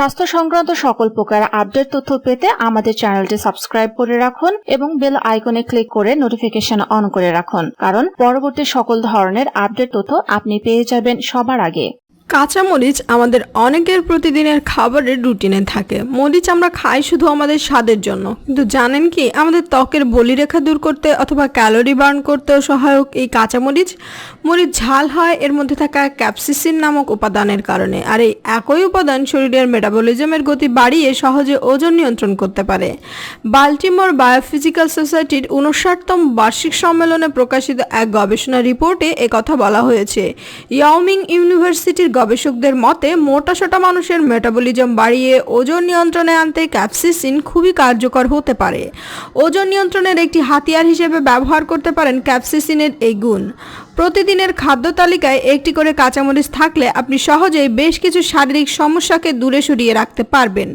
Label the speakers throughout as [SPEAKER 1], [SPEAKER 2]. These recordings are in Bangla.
[SPEAKER 1] স্বাস্থ্য সংক্রান্ত সকল প্রকার আপডেট তথ্য পেতে আমাদের চ্যানেলটি সাবস্ক্রাইব করে রাখুন এবং বেল আইকনে ক্লিক করে নোটিফিকেশন অন করে রাখুন। কারণ পরবর্তী সকল ধরনের আপডেট তথ্য আপনি পেয়ে যাবেন সবার আগে।
[SPEAKER 2] কাঁচামরিচ আমাদের অনেকের প্রতিদিনের খাবারের রুটিনে থাকে। মরিচ আমরা খাই শুধু আমাদের স্বাদের জন্য। কিন্তু জানেন কি, আমাদের ত্বকের বলিরেখা দূর করতে অথবা ক্যালোরি বার্ন করতেও সহায়ক এই কাঁচামরিচ। মরিচ ঝাল হয়, এর মধ্যে থাকা ক্যাপসিসিন নামক উপাদানের কারণে। আর এই একই উপাদান শরীরের মেটাবলিজমের গতি বাড়িয়ে সহজে ওজন নিয়ন্ত্রণ করতে পারে। বাল্টিমোর বায়োফিজিক্যাল সোসাইটির উনষাটতম বার্ষিক সম্মেলনে প্রকাশিত এক গবেষণা রিপোর্টে একথা বলা হয়েছে। ইয়াওমিং ইউনিভার্সিটির গবেষকদের মতে মোটাসোটা মানুষের মেটাবলিজম বাড়িয়ে ওজন নিয়ন্ত্রণে আনতে ক্যাপসিসিন খুবই কার্যকর হতে পারে। ওজন নিয়ন্ত্রণের একটি হাতিয়ার হিসেবে ব্যবহার করতে পারেন ক্যাপসিসিনের এই গুণ। প্রতিদিনের খাদ্য তালিকায় একটি করে কাঁচামরিচ থাকলে আপনি সহজেই বেশ কিছু শারীরিক সমস্যাকে দূরে সরিয়ে রাখতে পারবেন।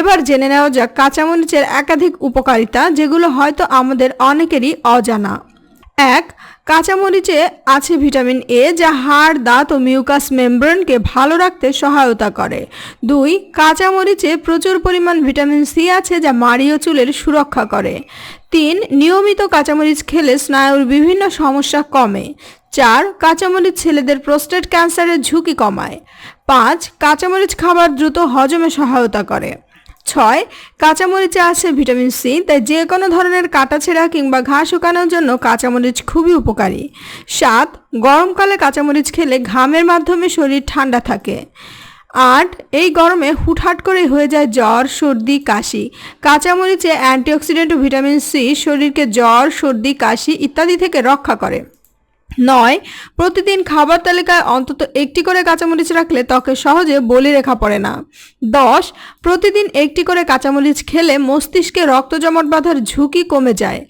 [SPEAKER 2] এবার জেনে নেওয়া যাক কাঁচামরিচের একাধিক উপকারিতা, যেগুলো হয়তো আমাদের অনেকেরই অজানা। এক, কাঁচামরিচে আছে ভিটামিন এ যা হাড়, দাঁত ও মিউকাস মেমব্রেনকে ভালো রাখতে সহায়তা করে। দুই, কাঁচামরিচে প্রচুর পরিমাণ ভিটামিন সি আছে যা মাড়ি চুলের সুরক্ষা করে। তিন, নিয়মিত কাঁচামরিচ খেলে স্নায়ুর বিভিন্ন সমস্যা কমে। চার, কাঁচামরিচ ছেলেদের প্রোস্টেট ক্যান্সারের ঝুঁকি কমায়। পাঁচ, কাঁচামরিচ খাবার দ্রুত হজমে সহায়তা করে। ছয়, কাঁচামরিচে আছে ভিটামিন সি, তাই যে কোনো ধরনের কাটাছেঁড়া কিংবা ঘাস শুকানোর জন্য কাঁচামরিচ খুবই উপকারী। সাত, গরমকালে কাঁচামরিচ খেলে ঘামের মাধ্যমে শরীর ঠান্ডা থাকে। আট, এই গরমে হুটহাট করে হয়ে যায় জ্বর, সর্দি, কাশি। কাঁচামরিচে অ্যান্টিঅক্সিডেন্ট ও ভিটামিন সি শরীরকে জ্বর, সর্দি, কাশি ইত্যাদি থেকে রক্ষা করে। নয়, প্রতিদিন খাবার তালিকায় অন্তত একটি করে কাঁচামরিচ রাখলে ত্বকে সহজে বলি রেখা পড়ে না। দশ, প্রতিদিন একটি করে কাঁচামরিচ খেলে মস্তিষ্কে রক্ত জমাট বাঁধার ঝুঁকি কমে যায়।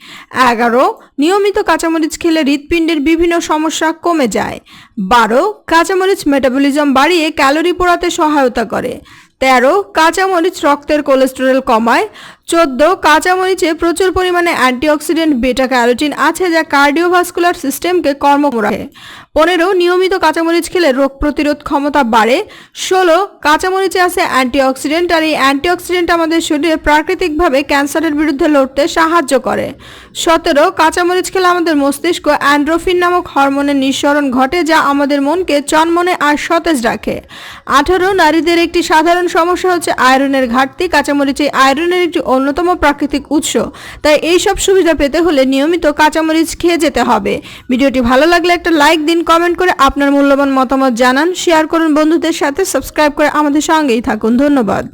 [SPEAKER 2] এগারো, নিয়মিত কাঁচামরিচ খেলে হৃৎপিণ্ডের বিভিন্ন সমস্যা কমে যায়। বারো, কাঁচামরিচ মেটাবলিজম বাড়িয়ে ক্যালোরি পোড়াতে সহায়তা করে। তেরো, কাঁচামরিচ রক্তের কোলেস্টেরল কমায়। চোদ্দ, কাঁচামরিচে প্রচুর পরিমাণে অ্যান্টিঅক্সিডেন্ট বেটা ক্যারোটিন আছে যা কার্ডিওভাস্কুলার সিস্টেমকে কর্ম রাখে। পনেরো, নিয়মিত কাঁচামরিচ খেলে রোগ প্রতিরোধ ক্ষমতা বাড়ে। ষোলো, কাঁচামরিচে আছে অ্যান্টিঅক্সিডেন্ট আর এই অ্যান্টিঅক্সিডেন্ট আমাদের শরীরে প্রাকৃতিকভাবে ক্যান্সারের বিরুদ্ধে লড়তে সাহায্য করে। সতেরো, কাঁচামরিচ খেলে আমাদের মস্তিষ্ক অ্যান্ড্রোফিন নামক হরমোনের নিঃসরণ ঘটে যা আমাদের মনকে চনমনে আর সতেজ রাখে। আঠারো, নারীদের একটি সাধারণ সমস্যা হচ্ছে আয়রনের ঘাটতি। কাঁচামরিচে আয়রনের একটি অন্যতম প্রাকৃতিক উৎস। তাই এই সব সুবিধা পেতে হলে নিয়মিত কাঁচামরিচ খেয়ে যেতে হবে। ভিডিওটি ভালো লাগলে একটা লাইক দিন, কমেন্ট করে আপনার মূল্যবান মতামত জানান, শেয়ার করুন বন্ধুদের সাথে, সাবস্ক্রাইব করে আমাদের সঙ্গেই থাকুন। ধন্যবাদ।